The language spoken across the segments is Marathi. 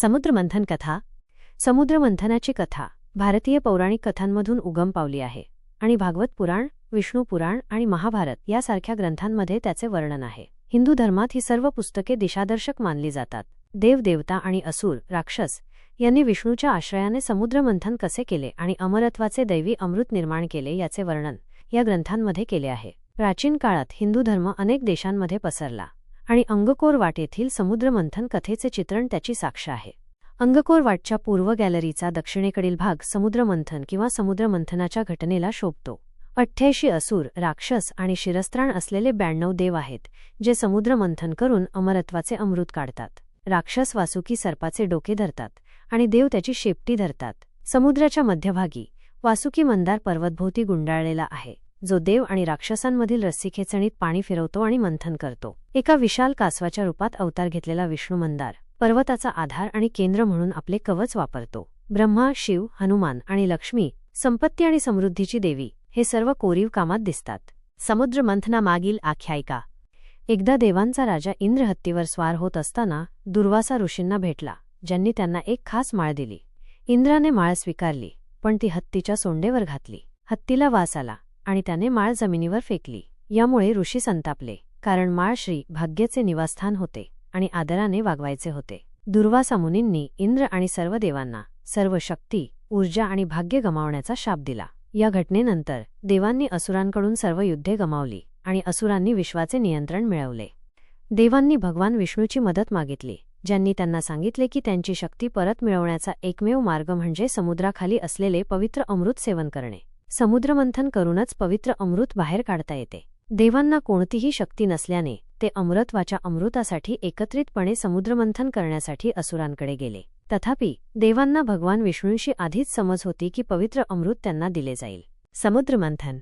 समुद्रमंथन कथा. समुद्रमंथनाची कथा भारतीय पौराणिक कथांमधून उगम पावली आहे आणि भागवत पुराण विष्णू पुराण आणि महाभारत यासारख्या ग्रंथांमध्ये त्याचे वर्णन आहे. हिंदू धर्मात ही सर्व पुस्तके दिशादर्शक मानली जातात. देवदेवता आणि असुर राक्षस यांनी विष्णूच्या आश्रयाने समुद्रमंथन कसे केले आणि अमरत्वाचे दैवी अमृत निर्माण केले याचे वर्णन या ग्रंथांमध्ये केले आहे. प्राचीन काळात हिंदू धर्म अनेक देशांमध्ये पसरला. आणि अंगकोर वाट येथील समुद्रमंथन कथेचे चित्रण त्याची साक्ष आहे. अंगकोर वाटच्या पूर्व गॅलरीचा दक्षिणेकडील भाग समुद्रमंथन किंवा समुद्रमंथनाच्या घटनेला शोभतो. अठ्ठ्याऐंशी असूर राक्षस आणि शिरस्त्राण असलेले ब्याण्णव देव आहेत जे समुद्रमंथन करून अमरत्वाचे अमृत काढतात. राक्षस वासुकी सर्पाचे डोके धरतात आणि देव त्याची शेपटी धरतात. समुद्राच्या मध्यभागी वासुकी मंदार पर्वतभोवती गुंडाळलेला आहे. जो देव आणि राक्षसांमधील रस्सीखेचणीत पाणी फिरवतो आणि मंथन करतो. एका विशाल कासवाच्या रूपात अवतार घेतलेला विष्णू मंदार पर्वताचा आधार आणि केंद्र म्हणून आपले कवच वापरतो. ब्रह्मा शिव हनुमान आणि लक्ष्मी संपत्ती आणि समृद्धीची देवी हे सर्व कोरीव कामात दिसतात. समुद्र मंथनामागील आख्यायिका. एकदा देवांचा राजा इंद्र हत्तीवर स्वार होत असताना दुर्वासा ऋषींना भेटला ज्यांनी त्यांना एक खास माळ दिली. इंद्राने माळ स्वीकारली पण ती हत्तीच्या सोंडेवर घातली. हत्तीला वास आला. आणि त्याने माळ जमिनीवर फेकली. यामुळे ऋषी संतापले कारण माळश्री भाग्याचे निवासस्थान होते आणि आदराने वागवायचे होते. दुर्वासा मुनींनी इंद्र आणि सर्व देवांना सर्व शक्ती ऊर्जा आणि भाग्य गमावण्याचा शाप दिला. या घटनेनंतर देवांनी असुरांकडून सर्व युद्धे गमावली आणि असुरांनी विश्वाचे नियंत्रण मिळवले. देवांनी भगवान विष्णूची मदत मागितली ज्यांनी त्यांना सांगितले की त्यांची शक्ती परत मिळवण्याचा एकमेव मार्ग म्हणजे समुद्राखाली असलेले पवित्र अमृत सेवन करणे. समुद्रमंथन करूनच पवित्र अमृत बाहेर काढता येते. देवांना कोणतीही शक्ती नसल्याने ते अमृतवाच्या अमृतासाठी एकत्रितपणे समुद्रमंथन करण्यासाठी असुरांकडे गेले. तथापि देवांना भगवान विष्णूंशी आधीच समज होती की पवित्र अमृत त्यांना दिले जाईल. समुद्रमंथन.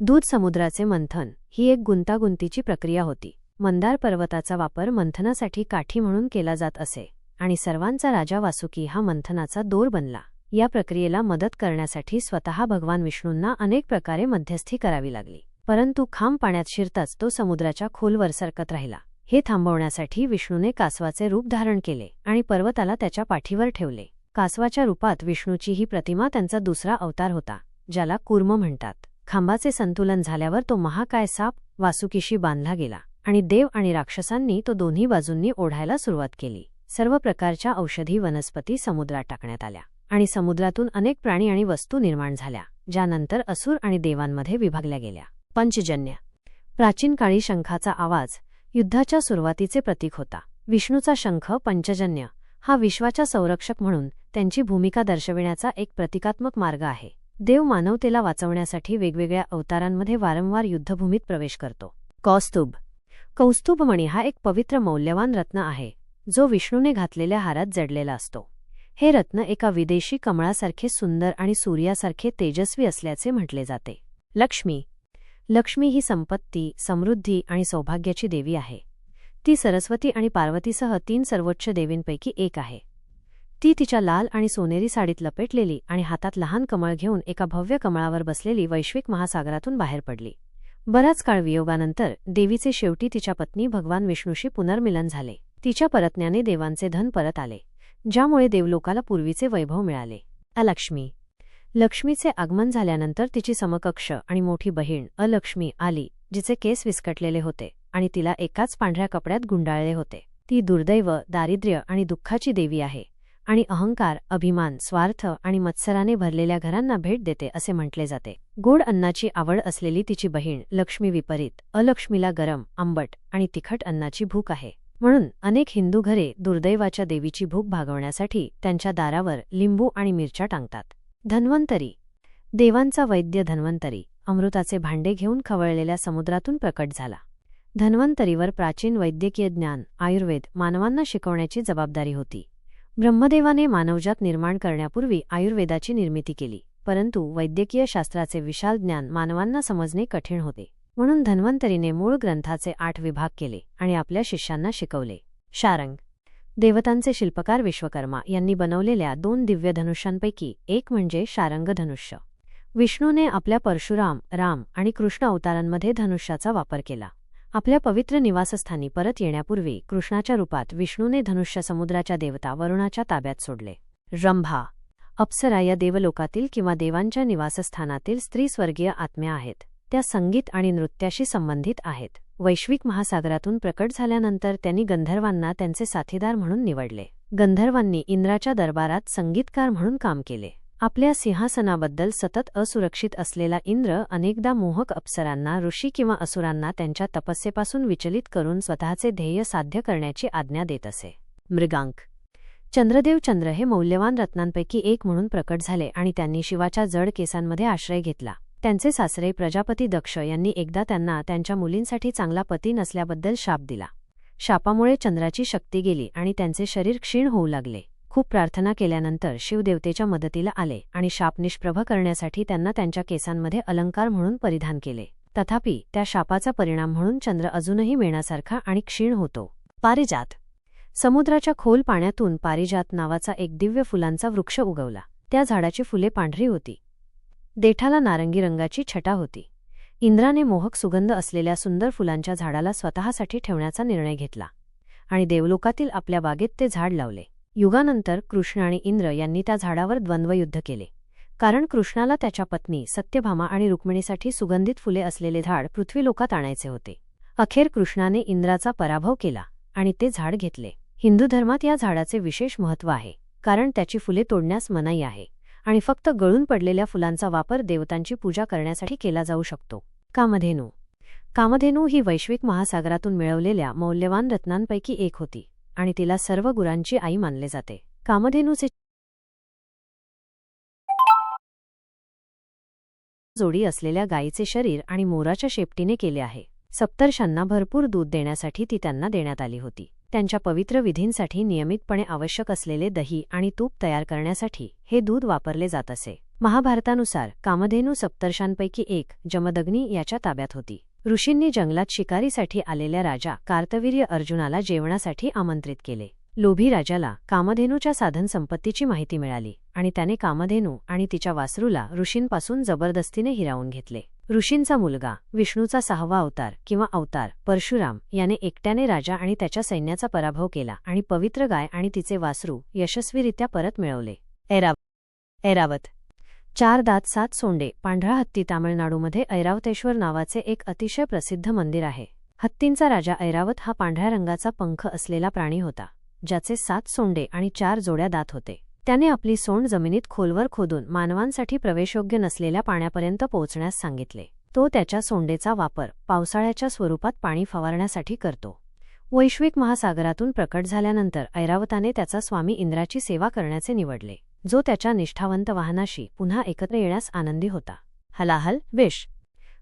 दूध समुद्राचे मंथन ही एक गुंतागुंतीची प्रक्रिया होती. मंदार पर्वताचा वापर मंथनासाठी काठी म्हणून केला जात असे आणि सर्वांचा राजा वासुकी हा मंथनाचा दोर बनला. या प्रक्रियेला मदत करण्यासाठी स्वतः भगवान विष्णूंना अनेक प्रकारे मध्यस्थी करावी लागली. परंतु खांब पाण्यात शिरताच तो समुद्राच्या खोलवर सरकत राहिला. हे थांबवण्यासाठी विष्णूने कासवाचे रूप धारण केले आणि पर्वताला त्याच्या पाठीवर ठेवले. कासवाच्या रूपात विष्णूची ही प्रतिमा त्यांचा दुसरा अवतार होता ज्याला कुर्म म्हणतात. खांबाचे संतुलन झाल्यावर तो महाकाय साप वासुकीशी बांधला गेला आणि देव आणि राक्षसांनी तो दोन्ही बाजूंनी ओढायला सुरुवात केली. सर्व प्रकारच्या औषधी वनस्पती समुद्रात टाकण्यात आल्या. आणि समुद्रातून अनेक प्राणी आणि वस्तू निर्माण झाल्या ज्यानंतर असुर आणि देवांमध्ये विभागल्या गेल्या. पंचजन्य. प्राचीन काळी शंखाचा आवाज युद्धाच्या सुरुवातीचे प्रतीक होता. विष्णूचा शंख पंचजन्य हा विश्वाच्या संरक्षक म्हणून त्यांची भूमिका दर्शविण्याचा एक प्रतिकात्मक मार्ग आहे. देव मानवतेला वाचवण्यासाठी वेगवेगळ्या अवतारांमध्ये वारंवार युद्धभूमीत प्रवेश करतो. कौस्तुभ. कौस्तुभमणी हा एक पवित्र मौल्यवान रत्न आहे जो विष्णूने घातलेल्या हारात जडलेला असतो. हे रत्न एका विदेशी कमळासारखे सुंदर आणि सूर्यासारखे तेजस्वी असल्याचे म्हटले जाते. लक्ष्मी. लक्ष्मी ही संपत्ती समृद्धी आणि सौभाग्याची देवी आहे. ती सरस्वती आणि पार्वतीसह तीन सर्वोच्च देवींपैकी एक आहे. ती तिच्या लाल आणि सोनेरी साडीत लपेटलेली आणि हातात लहान कमळ घेऊन एका भव्य कमळावर बसलेली वैश्विक महासागरातून बाहेर पडली. बराच काळ वियोगानंतर देवीचे शेवटी तिच्या पत्नी भगवान विष्णूशी पुनर्मिलन झाले. तिच्या परतण्याने देवांचे धन परत आले. ज्यामुळे देवलोकाला पूर्वीचे वैभव मिळाले. अलक्ष्मी लक्ष्मीचे आगमन झाल्यानंतर तिची समकक्ष आणि मोठी बहीण अलक्ष्मी आली जिचे केस विस्कटलेले होते आणि तिला एकाच पांढऱ्या कपड्यात गुंडाळले होते. ती दुर्दैव दारिद्र्य आणि दुःखाची देवी आहे आणि अहंकार अभिमान स्वार्थ आणि मत्सराने भरलेल्या घरांना भेट देते असे म्हटले जाते. गोड अन्नाची आवड असलेली तिची बहीण लक्ष्मी विपरीत अलक्ष्मीला गरम आंबट आणि तिखट अन्नाची भूक आहे. म्हणून अनेक हिंदू घरे दुर्दैवाच्या देवीची भूक भागवण्यासाठी त्यांच्या दारावर लिंबू आणि मिरच्या टांगतात. धन्वंतरी. देवांचा वैद्य धन्वंतरी अमृताचे भांडे घेऊन खवळलेल्या समुद्रातून प्रकट झाला. धन्वंतरीवर प्राचीन वैद्यकीय ज्ञान आयुर्वेद मानवांना शिकवण्याची जबाबदारी होती. ब्रह्मदेवाने मानवजात निर्माण करण्यापूर्वी आयुर्वेदाची निर्मिती केली परंतु वैद्यकीय शास्त्राचे विशाल ज्ञान मानवांना समजणे कठीण होते. म्हणून धन्वंतरीने मूळ ग्रंथाचे आठ विभाग केले आणि आपल्या शिष्यांना शिकवले. शारंग. देवतांचे शिल्पकार विश्वकर्मा यांनी बनवलेल्या दोन दिव्य धनुष्यांपैकी एक म्हणजे शारंग धनुष्य विष्णूने आपल्या परशुराम राम आणि कृष्ण अवतारांमध्ये धनुष्याचा वापर केला. आपल्या पवित्र निवासस्थानी परत येण्यापूर्वी कृष्णाच्या रूपात विष्णूने धनुष्य समुद्राच्या देवता वरुणाच्या ताब्यात सोडले. रंभा. अप्सरा या देवलोकातील किंवा देवांच्या निवासस्थानातील स्त्रीस्वर्गीय आत्म्या आहेत. त्या संगीत आणि नृत्याशी संबंधित आहेत. वैश्विक महासागरातून प्रकट झाल्यानंतर त्यांनी गंधर्वांना त्यांचे साथीदार म्हणून निवडले. गंधर्वांनी इंद्राच्या दरबारात संगीतकार म्हणून काम केले. आपल्या सिंहासनाबद्दल सतत असुरक्षित असलेला इंद्र अनेकदा मोहक अप्सरांना ऋषी किंवा असुरांना त्यांच्या तपस्येपासून विचलित करून स्वतःचे ध्येय साध्य करण्याची आज्ञा देत असे. मृगांक. चंद्रदेव चंद्र हे मौल्यवान रत्नांपैकी एक म्हणून प्रकट झाले आणि त्यांनी शिवाच्या जड केसांमध्ये आश्रय घेतला. त्यांचे सासरे प्रजापती दक्ष यांनी एकदा त्यांना त्यांच्या मुलींसाठी चांगला पती नसल्याबद्दल शाप दिला. शापामुळे चंद्राची शक्ती गेली आणि त्यांचे शरीर क्षीण होऊ लागले. खूप प्रार्थना केल्यानंतर शिवदेवतेच्या मदतीला आले आणि शाप निष्प्रभ करण्यासाठी त्यांना त्यांच्या केसांमध्ये अलंकार म्हणून परिधान केले. तथापि त्या शापाचा परिणाम म्हणून चंद्र अजूनही मेणासारखा आणि क्षीण होतो. पारिजात. समुद्राच्या खोल पाण्यातून पारिजात नावाचा एक दिव्य फुलांचा वृक्ष उगवला. त्या झाडाची फुले पांढरी होती. देठाला नारंगी रंगाची छटा होती. इंद्राने मोहक सुगंध असलेल्या सुंदर फुलांच्या झाडाला स्वतःसाठी ठेवण्याचा निर्णय घेतला आणि देवलोकातील आपल्या बागेत ते झाड लावले. युगानंतर कृष्ण आणि इंद्र यांनी त्या झाडावर द्वंद्वयुद्ध केले. कारण कृष्णाला त्याच्या पत्नी सत्यभामा आणि रुक्मिणीसाठी सुगंधित फुले असलेले झाड पृथ्वीलोकात आणायचे होते. अखेर कृष्णाने इंद्राचा पराभव केला आणि ते झाड घेतले. हिंदू धर्मात या झाडाचे विशेष महत्त्व आहे कारण त्याची फुले तोडण्यास मनाई आहे. आणि फक्त गळून पडलेल्या फुलांचा वापर देवतांची पूजा करण्यासाठी केला जाऊ शकतो. कामधेनू. कामधेनू ही वैश्विक महासागरातून मिळवलेल्या मौल्यवान रत्नांपैकी एक होती आणि तिला सर्व गुरांची आई मानले जाते. कामधेनूचे जोडी असलेल्या गायीचे शरीर आणि मोराच्या शेपटीने केले आहे. सप्तर्षांना भरपूर दूध देण्यासाठी ती त्यांना देण्यात आली होती. त्यांच्या पवित्र विधींसाठी नियमितपणे आवश्यक असलेले दही आणि तूप तयार करण्यासाठी हे दूध वापरले जात असे. महाभारतानुसार कामधेनू सप्तर्षांपैकी एक जमदग्नी याच्या ताब्यात होती. ऋषींनी जंगलात शिकारीसाठी आलेल्या राजा कार्तवीर्य अर्जुनाला जेवणासाठी आमंत्रित केले. लोभी राजाला कामधेनूच्या साधनसंपत्तीची माहिती मिळाली आणि त्याने कामधेनू आणि तिच्या वासरूला ऋषींपासून जबरदस्तीने हिरावून घेतले. ऋषींचा मुलगा विष्णूचा सहावा अवतार किंवा अवतार परशुराम याने एकट्याने राजा आणि त्याच्या सैन्याचा पराभव केला आणि पवित्र गाय आणि तिचे वासरू यशस्वीरित्या परत मिळवले. ऐरावत. चार दात सात सोंडे पांढरा हत्ती तामिळनाडूमध्ये ऐरावतेश्वर नावाचे एक अतिशय प्रसिद्ध मंदिर आहे. हत्तींचा राजा ऐरावत हा पांढऱ्या रंगाचा पंख असलेला प्राणी होता. ज्याचे सात सोंडे आणि चार जोड्या दात होते. त्याने आपली सोंड जमिनीत खोलवर खोदून मानवांसाठी प्रवेशयोग्य नसलेल्या पाण्यापर्यंत पोहोचण्यास सांगितले. तो त्याच्या सोंडेचा वापर पावसाळ्याच्या स्वरूपात पाणी फवारण्यासाठी करतो. वैश्विक महासागरातून प्रकट झाल्यानंतर ऐरावताने त्याचा स्वामी इंद्राची सेवा करण्याचे निवडले जो त्याच्या निष्ठावंत वाहनाशी पुन्हा एकत्र येण्यास आनंदी होता. हलाहल विष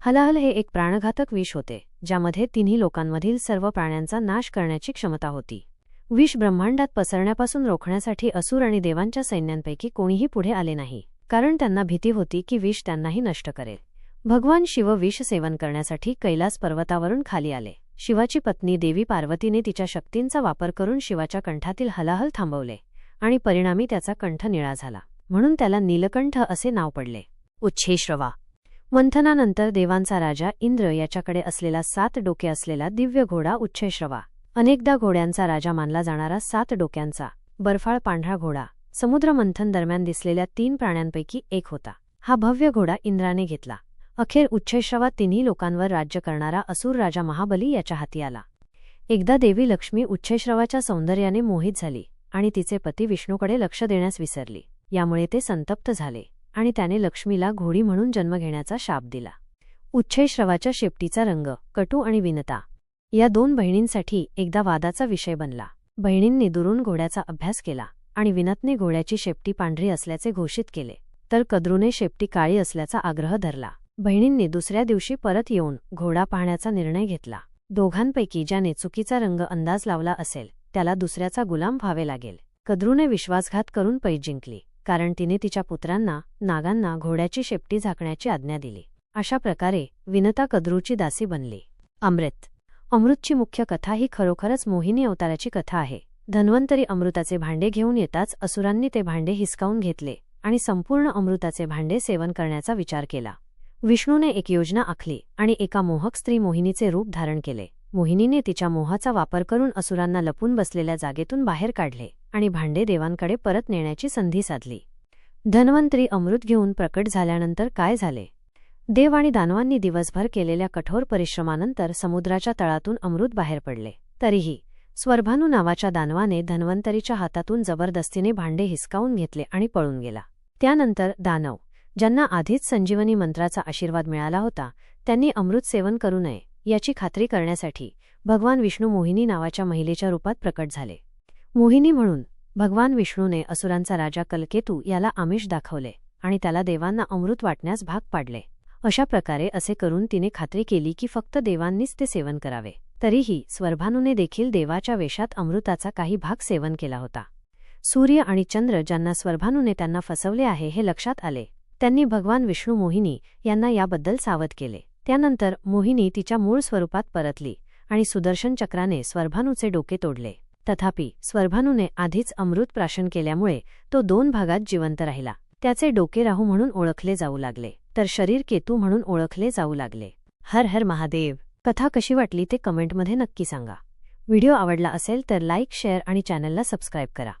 हलाहल हे एक प्राणघातक विष होते ज्यामध्ये तिन्ही लोकांमधील सर्व प्राण्यांचा नाश करण्याची क्षमता होती. विष ब्रह्मांडात पसरण्यापासून रोखण्यासाठी असुर आणि देवांच्या सैन्यांपैकी कोणीही पुढे आले नाही कारण त्यांना भीती होती की विष त्यांनाही नष्ट करेल. भगवान शिव विष सेवन करण्यासाठी कैलास पर्वतावरून खाली आले. शिवाची पत्नी देवी पार्वतीने तिच्या शक्तींचा वापर करून शिवाच्या कंठातील हलाहल थांबवले आणि परिणामी त्याचा कंठ निळा झाला. म्हणून त्याला नीलकंठ असे नाव पडले. उच्छेश्रवा. मंथनानंतर देवांचा राजा इंद्र याच्याकडे असलेला सात डोके असलेला दिव्य घोडा उच्छेश्रवा. अनेकदा घोड्यांचा राजा मानला जाणारा सात डोक्यांचा बर्फाळ पांढरा घोडा समुद्रमंथन दरम्यान दिसलेल्या तीन प्राण्यांपैकी एक होता. हा भव्य घोडा इंद्राने घेतला. अखेर उच्छेश्रवात तिन्ही लोकांवर राज्य करणारा असुर राजा महाबली याच्या हाती आला. एकदा देवी लक्ष्मी उच्छेश्रवाच्या सौंदर्याने मोहित झाली आणि तिचे पती विष्णूकडे लक्ष देण्यास विसरली. यामुळे ते संतप्त झाले आणि त्याने लक्ष्मीला घोडी म्हणून जन्म घेण्याचा शाप दिला. उच्छेश्रवाच्या शेपटीचा रंग कटू आणि विनता या दोन बहिणींसाठी एकदा वादाचा विषय बनला. बहिणींनी दुरून घोड्याचा अभ्यास केला आणि विनतने घोड्याची शेपटी पांढरी असल्याचे घोषित केले तर कद्रूने शेपटी काळी असल्याचा आग्रह धरला. बहिणींनी दुसऱ्या दिवशी परत येऊन घोडा पाहण्याचा निर्णय घेतला. दोघांपैकी ज्याने चुकीचा रंग अंदाज लावला असेल त्याला दुसऱ्याचा गुलाम व्हावे लागेल. कद्रूने विश्वासघात करून पै जिंकली कारण तिने तिच्या पुत्रांना नागांना घोड्याची शेपटी झाकण्याची आज्ञा दिली. अशा प्रकारे विनता कद्रूची दासी बनली. अमृत अमृतची मुख्य कथा ही खरोखरच मोहिनी अवताराची कथा आहे. धन्वंतरी अमृताचे भांडे घेऊन येताच असुरांनी ते भांडे हिसकावून घेतले आणि संपूर्ण अमृताचे भांडे सेवन करण्याचा विचार केला. विष्णूने एक योजना आखली आणि एका मोहक स्त्री मोहिनीचे रूप धारण केले. मोहिनीने तिच्या मोहाचा वापर करून असुरांना लपून बसलेल्या जागेतून बाहेर काढले आणि भांडे देवांकडे परत नेण्याची संधी साधली. धन्वंतरी अमृत घेऊन प्रकट झाल्यानंतर काय झाले? देव आणि दानवांनी दिवसभर केलेल्या कठोर परिश्रमानंतर समुद्राच्या तळातून अमृत बाहेर पडले. तरीही स्वर्भानू नावाच्या दानवाने धन्वंतरीच्या हातातून जबरदस्तीने भांडे हिसकावून घेतले आणि पळून गेला. त्यानंतर दानव ज्यांना आधीच संजीवनी मंत्राचा आशीर्वाद मिळाला होता त्यांनी अमृत सेवन करू नये याची खात्री करण्यासाठी भगवान विष्णू मोहिनी नावाच्या महिलेच्या रूपात प्रकट झाले. मोहिनी म्हणून भगवान विष्णूने असुरांचा राजा कलकेतू याला आमिष दाखवले आणि त्याला देवांना अमृत वाटण्यास भाग पाडले. अशा प्रकारे असे करून तिने खात्री केली की फक्त देवांनीच ते सेवन करावे. तरीही स्वर्भानूने देखील देवाच्या वेशात अमृताचा काही भाग सेवन केला होता. सूर्य आणि चंद्र ज्यांना स्वर्भानूने त्यांना फसवले आहे हे लक्षात आले. त्यांनी भगवान विष्णू मोहिनी यांना याबद्दल सावध केले. त्यानंतर मोहिनी तिच्या मूळ स्वरूपात परतली आणि सुदर्शन चक्राने स्वर्भानूचे डोके तोडले. तथापि स्वर्भानूने आधीच अमृत प्राशन केल्यामुळे तो दोन भागात जिवंत राहिला. त्याचे डोके राहू म्हणून ओळखले जाऊ लागले. तर शरीर केतू म्हणून ओळखले जाऊ लागले. हर हर महादेव कथा कशी वाटली ते कमेंटमध्ये नक्की सांगा. व्हिडिओ आवडला असेल तर लाईक शेअर आणि चॅनलला सबस्क्राईब करा.